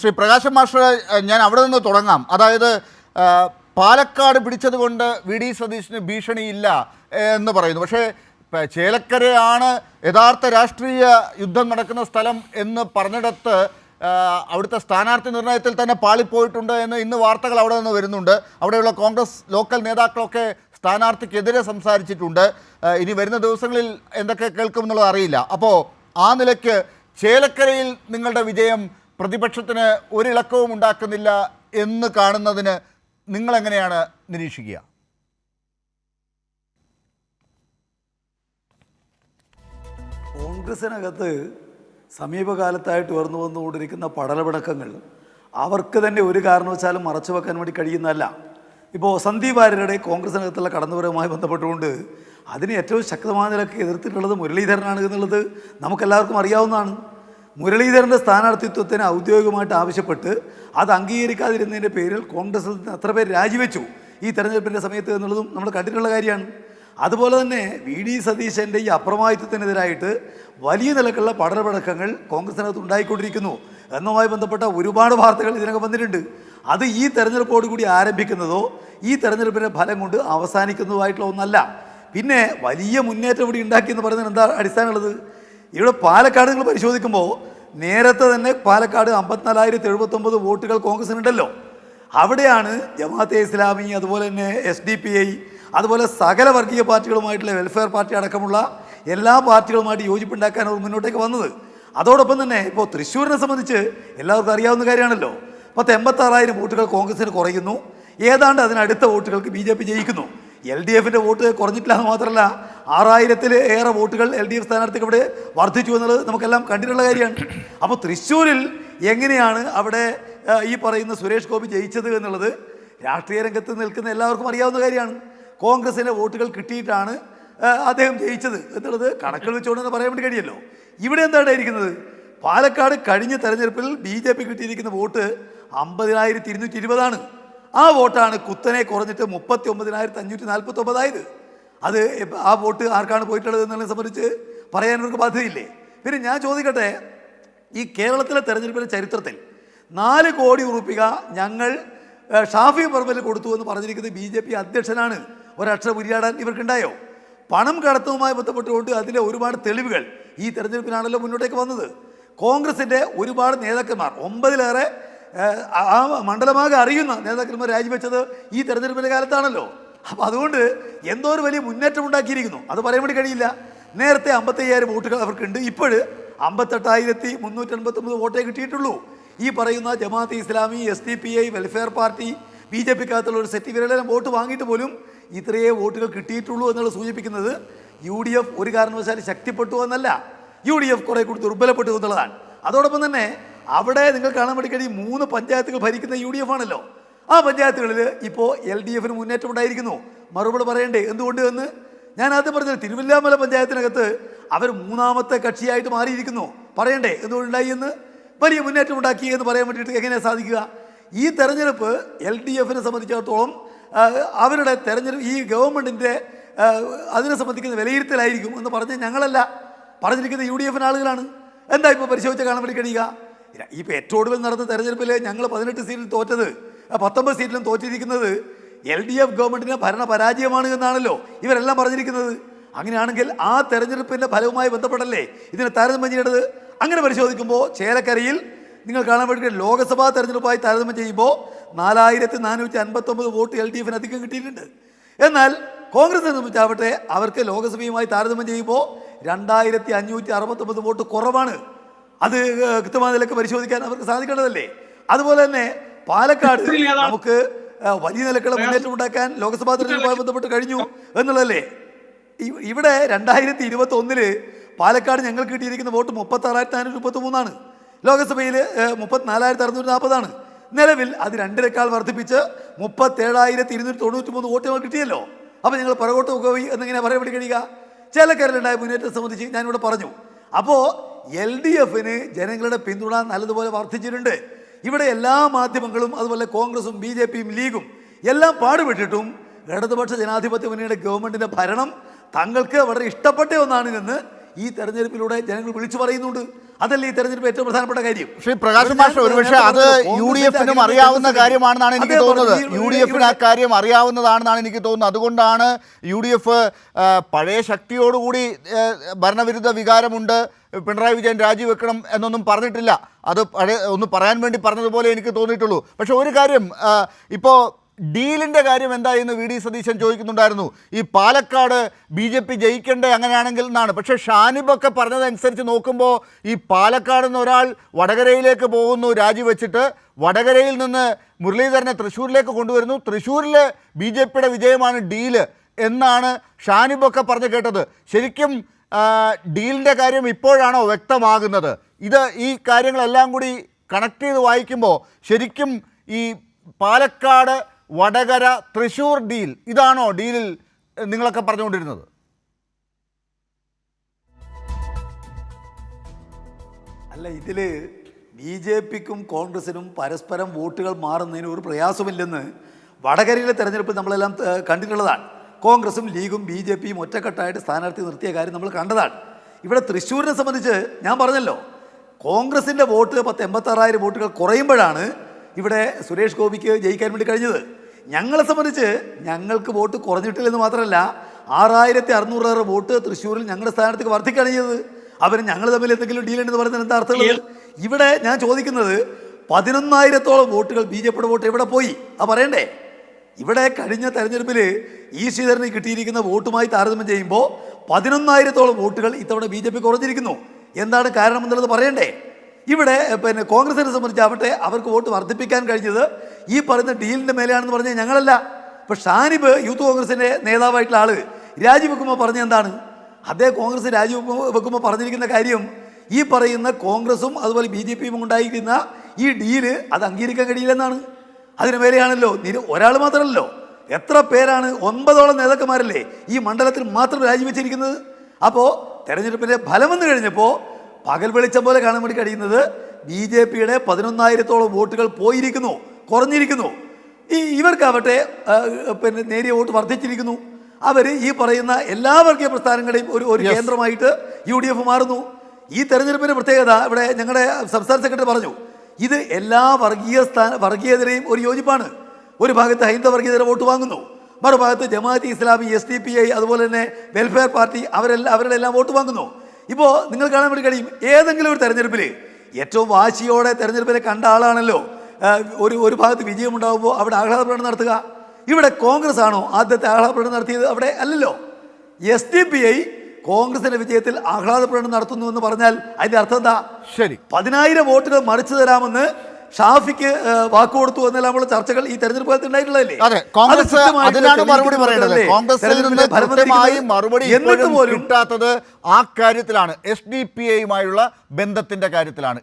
Shri Prakashan master ഞാൻ അവിടെ നിന്ന് തുടങ്ങാം. അതായത് പാലക്കാട് പാലക്കാട് പിടിച്ചതുകൊണ്ട് വി ഡി സതീശന് ഭീഷണിയില്ല എന്ന് പറയുന്നു. പക്ഷേ ചേലക്കരയാണ് യഥാർത്ഥ രാഷ്ട്രീയ യുദ്ധം നടക്കുന്ന സ്ഥലം എന്ന് പറഞ്ഞിടത്ത് അവിടുത്തെ സ്ഥാനാർത്ഥി നിർണയത്തിൽ തന്നെ പാളിപ്പോയിട്ടുണ്ട് എന്ന് ഇന്ന് വാർത്തകൾ അവിടെ നിന്ന് വരുന്നുണ്ട്. അവിടെയുള്ള കോൺഗ്രസ് ലോക്കൽ നേതാക്കളൊക്കെ സ്ഥാനാർത്ഥിക്കെതിരെ സംസാരിച്ചിട്ടുണ്ട്. ഇനി വരുന്ന ദിവസങ്ങളിൽ എന്തൊക്കെ കേൾക്കും എന്നുള്ളത് അറിയില്ല. അപ്പോൾ ആ നിലയ്ക്ക് ചേലക്കരയിൽ നിങ്ങളുടെ വിജയം പ്രതിപക്ഷത്തിന് ഒരിളക്കവും ഉണ്ടാക്കുന്നില്ല എന്ന് കാണുന്നതിന് നിങ്ങളെങ്ങനെയാണ് നിരീക്ഷിക്കുക? കോൺഗ്രസിനകത്ത് സമീപകാലത്തായിട്ട് ഉയർന്നു വന്നുകൊണ്ടിരിക്കുന്ന പടലപിണക്കങ്ങൾ അവർക്ക് തന്നെ ഒരു കാരണവശാലും മറച്ചു വെക്കാൻ വേണ്ടി കഴിയുന്നതല്ല. ഇപ്പോൾ സന്ദീപ് വാര്യരുടെ കോൺഗ്രസിനകത്തുള്ള കടന്നുവരവുമായി ബന്ധപ്പെട്ടുകൊണ്ട് അതിനെ ഏറ്റവും ശക്തമായ നിലയ്ക്ക് എതിർത്തിട്ടുള്ളത് മുരളീധരനാണ് എന്നുള്ളത് നമുക്കെല്ലാവർക്കും അറിയാവുന്നതാണ്. മുരളീധരന്റെ സ്ഥാനാർത്ഥിത്വത്തിന് ഔദ്യോഗികമായിട്ട് ആവശ്യപ്പെട്ട് അത് അംഗീകരിക്കാതിരുന്നതിന്റെ പേരിൽ കോൺഗ്രസിൽ നിന്ന് എത്ര പേര് രാജിവെച്ചു. ഈ തെരഞ്ഞെടുപ്പിന്റെ സമയത്ത് എന്നുള്ളതും നമ്മൾ കണ്ടിട്ടുള്ള കാര്യമാണ്. അതുപോലെ തന്നെ വി ഡി സതീശന്റെ ഈ അപ്രമാദിത്വത്തിനെതിരായിട്ട് വലിയ നിലക്കുള്ള പഠനപടക്കങ്ങൾ കോൺഗ്രസിനകത്ത് ഉണ്ടായിക്കൊണ്ടിരിക്കുന്നു. എന്നുമായി ബന്ധപ്പെട്ട ഒരുപാട് വാർത്തകൾ ഇതിനകം വന്നിട്ടുണ്ട്. അത് ഈ തെരഞ്ഞെടുപ്പോടുകൂടി ആരംഭിക്കുന്നതോ ഈ തെരഞ്ഞെടുപ്പിന്റെ ഫലം കൊണ്ട് അവസാനിക്കുന്നതുമായിട്ടുള്ള ഒന്നല്ല. പിന്നെ വലിയ മുന്നേറ്റം ഇവിടെ ഉണ്ടാക്കി എന്ന് പറയുന്നത് എന്താ അടിസ്ഥാനമുള്ളത്? ഇവിടെ പാലക്കാട് നിങ്ങൾ പരിശോധിക്കുമ്പോൾ നേരത്തെ തന്നെ പാലക്കാട് അമ്പത്തിനാലായിരത്തി എഴുപത്തൊമ്പത് വോട്ടുകൾ കോൺഗ്രസിനുണ്ടല്ലോ. അവിടെയാണ് ജമാഅത്തെ ഇസ്ലാമി അതുപോലെ തന്നെ എസ് ഡി പി ഐ അതുപോലെ സകല വർഗീയ പാർട്ടികളുമായിട്ടുള്ള വെൽഫെയർ പാർട്ടി അടക്കമുള്ള എല്ലാ പാർട്ടികളുമായിട്ട് യോജിപ്പുണ്ടാക്കാൻ അവർ മുന്നോട്ടേക്ക് വന്നത്. അതോടൊപ്പം തന്നെ ഇപ്പോൾ തൃശ്ശൂരിനെ സംബന്ധിച്ച് എല്ലാവർക്കും അറിയാവുന്ന കാര്യമാണല്ലോ. പത്ത് എൺപത്താറായിരം വോട്ടുകൾ കോൺഗ്രസിന് കുറയുന്നു. ഏതാണ്ട് അതിനടുത്ത വോട്ടുകൾക്ക് ബി ജെ പി ജയിക്കുന്നു. എൽ ഡി എഫിന്റെ വോട്ട് കുറഞ്ഞിട്ടില്ല എന്ന് മാത്രമല്ല ആറായിരത്തിൽ ഏറെ വോട്ടുകൾ എൽ ഡി എഫ് സ്ഥാനാർത്ഥിക്ക് ഇവിടെ വർദ്ധിച്ചു എന്നുള്ളത് നമുക്കെല്ലാം കണ്ടിട്ടുള്ള കാര്യമാണ്. അപ്പോൾ തൃശ്ശൂരിൽ എങ്ങനെയാണ് അവിടെ ഈ പറയുന്ന സുരേഷ് ഗോപി ജയിച്ചത് എന്നുള്ളത് രാഷ്ട്രീയ രംഗത്ത് നിൽക്കുന്ന എല്ലാവർക്കും അറിയാവുന്ന കാര്യമാണ്. കോൺഗ്രസിന്റെ വോട്ടുകൾ കിട്ടിയിട്ടാണ് അദ്ദേഹം ജയിച്ചത് എന്നുള്ളത് കണക്കിൽ വെച്ചുകൊണ്ടെന്ന് പറയാൻ വേണ്ടി കഴിയല്ലോ. ഇവിടെ എന്താണ് ഇരിക്കുന്നത്? പാലക്കാട് കഴിഞ്ഞ തെരഞ്ഞെടുപ്പിൽ ബി ജെ പി കിട്ടിയിരിക്കുന്ന വോട്ട് അമ്പതിനായിരത്തി ഇരുന്നൂറ്റി ഇരുപതാണ്. ആ വോട്ടാണ് കുത്തനെ കുറഞ്ഞിട്ട് മുപ്പത്തി ഒമ്പതിനായിരത്തി അഞ്ഞൂറ്റി നാൽപ്പത്തി ഒമ്പതായത് അത് ആ വോട്ട് ആർക്കാണ് പോയിട്ടുള്ളത് എന്നുള്ളതിനെ സംബന്ധിച്ച് പറയാൻ ഇവർക്ക് ബാധ്യതയില്ലേ? പിന്നെ ഞാൻ ചോദിക്കട്ടെ ഈ കേരളത്തിലെ തെരഞ്ഞെടുപ്പിന്റെ ചരിത്രത്തിൽ നാല് കോടി ഉറുപ്പിക ഞങ്ങൾ ഷാഫി പറമ്പിൽ കൊടുത്തു എന്ന് പറഞ്ഞിരിക്കുന്നത് ബി ജെ പി അധ്യക്ഷനാണ് ഒരക്ഷരം ഉരിയാടാൻ ഇവർക്കുണ്ടായോ? പണം കടത്തവുമായി ബന്ധപ്പെട്ടുകൊണ്ട് അതിന്റെ ഒരുപാട് തെളിവുകൾ ഈ തെരഞ്ഞെടുപ്പിനാണല്ലോ മുന്നോട്ടേക്ക് വന്നത്. കോൺഗ്രസിന്റെ ഒരുപാട് നേതാക്കന്മാർ ഒമ്പതിലേറെ ആ മണ്ഡലമാകെ അറിയുന്ന നേതാക്കന്മാർ രാജിവെച്ചത് ഈ തെരഞ്ഞെടുപ്പിന്റെ കാലത്താണല്ലോ. അപ്പോൾ അതുകൊണ്ട് എന്തോ ഒരു വലിയ മുന്നേറ്റം ഉണ്ടാക്കിയിരിക്കുന്നു. അത് പറയാൻ വേണ്ടി കഴിയില്ല. നേരത്തെ അമ്പത്തയ്യായിരം വോട്ടുകൾ അവർക്കുണ്ട്. ഇപ്പോൾ അമ്പത്തെട്ടായിരത്തി മുന്നൂറ്റി അൻപത്തൊമ്പത് വോട്ടേ കിട്ടിയിട്ടുള്ളൂ. ഈ പറയുന്ന Jamaat Islami S D P I welfare party B J പിക്കകത്തുള്ള ഒരു സെറ്റ് ഇവരെല്ലാം വോട്ട് വാങ്ങിയിട്ട് പോലും ഇത്രയേ വോട്ടുകൾ കിട്ടിയിട്ടുള്ളൂ എന്നുള്ളത് സൂചിപ്പിക്കുന്നത് യു ഡി എഫ് ഒരു കാരണവശാലും ശക്തിപ്പെട്ടു എന്നല്ല. യു ഡി എഫ് കുറെ കൂടി ദുർബലപ്പെട്ടു എന്നുള്ളതാണ്. അതോടൊപ്പം തന്നെ അവിടെ നിങ്ങൾ കാണാൻ വേണ്ടി കഴിയും മൂന്ന് പഞ്ചായത്തുകൾ ഭരിക്കുന്ന യു ഡി എഫ് ആണല്ലോ. ആ പഞ്ചായത്തുകളിൽ ഇപ്പോൾ എൽ ഡി എഫിന് മുന്നേറ്റം ഉണ്ടായിരിക്കുന്നു. മറുപടി പറയണ്ടേ? എന്തുകൊണ്ട് എന്ന്? ഞാൻ ആദ്യം പറഞ്ഞത് തിരുവല്ലാമല പഞ്ചായത്തിനകത്ത് അവർ മൂന്നാമത്തെ കക്ഷിയായിട്ട് മാറിയിരിക്കുന്നു. പറയണ്ടേ? എന്തുകൊണ്ടുണ്ടായി എന്ന്? വലിയ മുന്നേറ്റം ഉണ്ടാക്കി എന്ന് പറയാൻ വേണ്ടിയിട്ട് എങ്ങനെയാണ് സാധിക്കുക? ഈ തെരഞ്ഞെടുപ്പ് എൽ ഡി എഫിനെ സംബന്ധിച്ചിടത്തോളം അവരുടെ തെരഞ്ഞെടുപ്പ് ഈ ഗവൺമെന്റിന്റെ അതിനെ സംബന്ധിക്കുന്ന വിലയിരുത്തലായിരിക്കും എന്ന് പറഞ്ഞ് ഞങ്ങളല്ല. പറഞ്ഞിരിക്കുന്ന യു ഡി എഫിന് ആളുകളാണ്. എന്താ ഇപ്പോൾ പരിശോധിച്ച് കാണാൻ വേണ്ടി കഴിയുക? ഇപ്പോൾ ഏറ്റവും ഒടുവിൽ നടന്ന തെരഞ്ഞെടുപ്പിൽ ഞങ്ങൾ പതിനെട്ട് സീറ്റിൽ തോറ്റത് പത്തൊമ്പത് സീറ്റിലും തോറ്റിരിക്കുന്നത് എൽ ഡി എഫ് ഗവൺമെന്റിന്റെ ഭരണ പരാജയമാണ് എന്നാണല്ലോ ഇവരെല്ലാം പറഞ്ഞിരിക്കുന്നത്. അങ്ങനെയാണെങ്കിൽ ആ തെരഞ്ഞെടുപ്പിന്റെ ഫലവുമായി ബന്ധപ്പെട്ടല്ലേ ഇതിനെ താരതമ്യം ചെയ്യേണ്ടത്? അങ്ങനെ പരിശോധിക്കുമ്പോൾ ചേലക്കരയിൽ നിങ്ങൾ കാണാൻ വേണ്ടി ലോക്സഭാ തെരഞ്ഞെടുപ്പായി താരതമ്യം ചെയ്യുമ്പോൾ നാലായിരത്തി നാനൂറ്റി അൻപത്തൊമ്പത് വോട്ട് എൽ ഡി എഫിന് അധികം കിട്ടിയിട്ടുണ്ട്. എന്നാൽ കോൺഗ്രസ് സംബന്ധിച്ചാവട്ടെ അവർക്ക് ലോക്സഭയുമായി താരതമ്യം ചെയ്യുമ്പോൾ രണ്ടായിരത്തി അഞ്ഞൂറ്റി അറുപത്തൊമ്പത് വോട്ട് കുറവാണ്. അത് കൃത്യമായ നിലയ്ക്ക് പരിശോധിക്കാൻ അവർക്ക് സാധിക്കേണ്ടതല്ലേ? അതുപോലെ തന്നെ പാലക്കാട് നമുക്ക് വലിയ നിലക്കുള്ള മുന്നേറ്റം ഉണ്ടാക്കാൻ ലോക്സഭാ തെരഞ്ഞെടുപ്പുമായി ബന്ധപ്പെട്ട് കഴിഞ്ഞു എന്നുള്ളതല്ലേ? ഇവിടെ രണ്ടായിരത്തി ഇരുപത്തി ഒന്നിൽ പാലക്കാട് ഞങ്ങൾ കിട്ടിയിരിക്കുന്ന വോട്ട് മുപ്പത്തി ആറായിരത്തി നാനൂറ്റി മുപ്പത്തി മൂന്നാണ് ലോക്സഭയിൽ മുപ്പത്തിനാലായിരത്തി അറുന്നൂറ്റി നാൽപ്പതാണ് നിലവിൽ അത് രണ്ടിനേക്കാൾ വർദ്ധിപ്പിച്ച് മുപ്പത്തേഴായിരത്തി ഇരുന്നൂറ്റി തൊണ്ണൂറ്റി മൂന്ന് വോട്ട് ഞങ്ങൾ കിട്ടിയല്ലോ. അപ്പോൾ ഞങ്ങൾ പുറകോട്ട് പോയി എന്നിങ്ങനെ പറയാൻ വേണ്ടി കഴിയുക? ചേലക്കരയിലുണ്ടായ മുന്നേറ്റത്തെ സംബന്ധിച്ച് ഞാനിവിടെ പറഞ്ഞു. അപ്പോൾ എൽ ഡി എഫിന് ജനങ്ങളുടെ പിന്തുണ നല്ലതുപോലെ വർദ്ധിച്ചിട്ടുണ്ട്. ഇവിടെ എല്ലാ മാധ്യമങ്ങളും അതുപോലെ കോൺഗ്രസും ബി ജെ പിയും ലീഗും എല്ലാം പാടുപെട്ടിട്ടും ഇടതുപക്ഷ ജനാധിപത്യ മുന്നണിയുടെ ഗവൺമെന്റിന്റെ ഭരണം തങ്ങൾക്ക് വളരെ ഇഷ്ടപ്പെട്ട ഒന്നാണ് എന്ന് ഈ തെരഞ്ഞെടുപ്പിലൂടെ ജനങ്ങൾ വിളിച്ചു പറയുന്നുണ്ട്. അതല്ലേ ഈ തെരഞ്ഞെടുപ്പ് ഏറ്റവും പ്രധാനപ്പെട്ട കാര്യം? ശ്രീ പ്രകാശ് മാഷ് ഒരുപക്ഷെ അത് യു ഡി എഫിനും അറിയാവുന്ന കാര്യമാണെന്നാണ് എനിക്ക് തോന്നുന്നത്. യു ഡി എഫിന് ആ കാര്യം അറിയാവുന്നതാണെന്നാണ് എനിക്ക് തോന്നുന്നത്. അതുകൊണ്ടാണ് യു ഡി എഫ് പഴയ ശക്തിയോടുകൂടി ഭരണവിരുദ്ധ വികാരമുണ്ട്. പിണറായി വിജയൻ രാജിവെക്കണം എന്നൊന്നും പറഞ്ഞിട്ടില്ല. അത് പഴയ ഒന്ന് പറയാൻ വേണ്ടി പറഞ്ഞതുപോലെ എനിക്ക് തോന്നിയിട്ടുള്ളൂ. പക്ഷേ ഒരു കാര്യം ഇപ്പോൾ ഡീലിന്റെ കാര്യം എന്താ എന്ന് വി ഡി സതീശൻ ചോദിക്കുന്നുണ്ടായിരുന്നു. ഈ പാലക്കാട് ബി ജെ പി ജയിക്കണ്ടേ അങ്ങനെയാണെങ്കിൽ എന്നാണ്. പക്ഷേ ഷാനിബൊക്കെ പറഞ്ഞതനുസരിച്ച് നോക്കുമ്പോൾ ഈ പാലക്കാട് നിന്ന് ഒരാൾ വടകരയിലേക്ക് പോകുന്നു രാജിവെച്ചിട്ട് വടകരയിൽ നിന്ന് മുരളീധരനെ തൃശ്ശൂരിലേക്ക് കൊണ്ടുവരുന്നു. തൃശ്ശൂരിൽ ബി ജെ പിയുടെ വിജയമാണ് ഡീൽ എന്നാണ് ഷാനിബൊക്കെ പറഞ്ഞു കേട്ടത്. ശരിക്കും ഡീലിന്റെ കാര്യം ഇപ്പോഴാണോ വ്യക്തമാകുന്നത്? ഇത് ഈ കാര്യങ്ങളെല്ലാം കൂടി കണക്ട് ചെയ്ത് വായിക്കുമ്പോൾ ശരിക്കും ഈ പാലക്കാട് വടകര തൃശൂർ ഡീൽ. ഇതാണോ ഡീലിൽ നിങ്ങളൊക്കെ പറഞ്ഞുകൊണ്ടിരുന്നത്? അല്ല ഇതിൽ ബി ജെ പിക്കും കോൺഗ്രസിനും പരസ്പരം വോട്ടുകൾ മാറുന്നതിന് ഒരു പ്രയാസമില്ലെന്ന് വടകരയിലെ തെരഞ്ഞെടുപ്പ് നമ്മളെല്ലാം കണ്ടിട്ടുള്ളതാണ്. കോൺഗ്രസും ലീഗും ബി ജെ പിയും ഒറ്റക്കെട്ടായിട്ട് സ്ഥാനാർത്ഥി നിർത്തിയ കാര്യം നമ്മൾ കണ്ടതാണ്. ഇവിടെ തൃശ്ശൂരിനെ സംബന്ധിച്ച് ഞാൻ പറഞ്ഞല്ലോ കോൺഗ്രസിന്റെ വോട്ട് പത്ത് എൺപത്താറായിരം വോട്ടുകൾ കുറയുമ്പോഴാണ് ഇവിടെ സുരേഷ് ഗോപിക്ക് ജയിക്കാൻ വേണ്ടി കഴിഞ്ഞത്. ഞങ്ങളെ സംബന്ധിച്ച് ഞങ്ങൾക്ക് വോട്ട് കുറഞ്ഞിട്ടില്ലെന്ന് മാത്രമല്ല ആറായിരത്തി അറുന്നൂറ് വോട്ട് തൃശ്ശൂരിൽ ഞങ്ങളുടെ സ്ഥാനത്തേക്ക് വർദ്ധിക്കുകയാണ് ചെയ്തത്. അവർ ഞങ്ങൾ തമ്മിൽ എന്തെങ്കിലും ഡീൽ ഉണ്ടെന്ന് പറയുന്നത് എന്താ അർത്ഥം ഇവിടെ ഞാൻ ചോദിക്കുന്നത് പതിനൊന്നായിരത്തോളം വോട്ടുകൾ ബി ജെ പിയുടെ വോട്ട് എവിടെ പോയി? ആ പറയണ്ടേ? ഇവിടെ കഴിഞ്ഞ തെരഞ്ഞെടുപ്പിൽ ഈ ശ്രീധരന് കിട്ടിയിരിക്കുന്ന വോട്ടുമായി താരതമ്യം ചെയ്യുമ്പോൾ പതിനൊന്നായിരത്തോളം വോട്ടുകൾ ഇത്തവണ ബി ജെ പി കുറഞ്ഞിരിക്കുന്നു. എന്താണ് കാരണം എന്നുള്ളത് പറയണ്ടേ? ഇവിടെ പിന്നെ കോൺഗ്രസിനെ സംബന്ധിച്ചാവട്ടെ അവർക്ക് വോട്ട് വർദ്ധിപ്പിക്കാൻ കഴിഞ്ഞത് ഈ പറയുന്ന ഡീലിന്റെ മേലെയാണെന്ന് പറഞ്ഞാൽ ഞങ്ങളല്ല. ഇപ്പം ഷാനിബ് യൂത്ത് കോൺഗ്രസിന്റെ നേതാവായിട്ടുള്ള ആൾ. രാജിവെക്കുമ്പോൾ പറഞ്ഞ എന്താണ്? അതേ കോൺഗ്രസ് രാജിവെക്കുമ്പോൾ പറഞ്ഞിരിക്കുന്ന കാര്യം ഈ പറയുന്ന കോൺഗ്രസും അതുപോലെ ബി ജെ പിയും ഉണ്ടായിരിക്കുന്ന ഈ ഡീൽ അത് അംഗീകരിക്കാൻ കഴിയില്ലെന്നാണ്. അതിന് മേലെയാണല്ലോ നിര ഒരാൾ മാത്രമല്ലോ എത്ര പേരാണ് ഒമ്പതോളം നേതാക്കന്മാരല്ലേ ഈ മണ്ഡലത്തിൽ മാത്രം രാജിവെച്ചിരിക്കുന്നത്? അപ്പോൾ തെരഞ്ഞെടുപ്പിന്റെ ഫലം വന്നു കഴിഞ്ഞപ്പോൾ പകൽ വെളിച്ചം പോലെ കാണാൻ വേണ്ടി കഴിയുന്നത് ബി ജെ പിയുടെ പതിനൊന്നായിരത്തോളം വോട്ടുകൾ പോയിരിക്കുന്നു കുറഞ്ഞിരിക്കുന്നു. ഈ ഇവർക്കാവട്ടെ പിന്നെ നേരിയ വോട്ട് വർദ്ധിച്ചിരിക്കുന്നു. അവർ ഈ പറയുന്ന എല്ലാ വർഗീയ പ്രസ്ഥാനങ്ങളുടെയും ഒരു ഒരു കേന്ദ്രമായിട്ട് യു ഡി എഫ് മാറുന്നു. ഈ തെരഞ്ഞെടുപ്പിന്റെ പ്രത്യേകത ഇവിടെ ഞങ്ങളുടെ സംസ്ഥാന സെക്രട്ടറി പറഞ്ഞു. ഇത് എല്ലാ വർഗീയ സ്ഥാന വർഗീയതരെയും ഒരു യോജിപ്പാണ്. ഒരു ഭാഗത്ത് ഹൈന്ദവ വർഗീയതരെ വോട്ട് വാങ്ങുന്നു. മറുഭാഗത്ത് Jamaat Islami S D P I അതുപോലെ തന്നെ വെൽഫെയർ പാർട്ടി അവരെല്ലാം അവരുടെ എല്ലാം വോട്ട് വാങ്ങുന്നു. ഇപ്പോൾ നിങ്ങൾ കാണാൻ വേണ്ടി കഴിയും ഏതെങ്കിലും ഒരു തെരഞ്ഞെടുപ്പിൽ ഏറ്റവും വാശിയോടെ തെരഞ്ഞെടുപ്പിനെ കണ്ട ആളാണല്ലോ ഒരു ഒരു ഭാഗത്ത് വിജയമുണ്ടാകുമ്പോൾ അവിടെ ആഹ്ലാദ പ്രകടനം നടത്തുക. ഇവിടെ കോൺഗ്രസ് ആണോ ആദ്യത്തെ ആഹ്ലാദ പ്രകടനം നടത്തിയത് അവിടെ അല്ലല്ലോ. എസ് ഡി പി ഐ കോൺഗ്രസിന്റെ വിജയത്തിൽ ആഹ്ലാദ പ്രകടനം നടത്തുന്നു എന്ന് പറഞ്ഞാൽ അതിന്റെ അർത്ഥം എന്താ? ശരി. പതിനായിരം വോട്ടുകൾ മറിച്ചു തരാമെന്ന് ഷാഫിക്ക് വാക്ക് കൊടുത്തു നമ്മൾ ചർച്ചകൾ ഈ തെരഞ്ഞെടുപ്പ് കാലത്ത് ഉണ്ടായിട്ടുള്ളതല്ലേ? അതെ കോൺഗ്രസ് അതിനാണ് മറുപടി പറയുന്നത് കോൺഗ്രസ് മറുപടി എന്നിട്ട് പോലും കിട്ടാത്തത് ആ കാര്യത്തിലാണ്. എസ് ഡി പി എയുമായുള്ള ബന്ധത്തിന്റെ കാര്യത്തിലാണ്.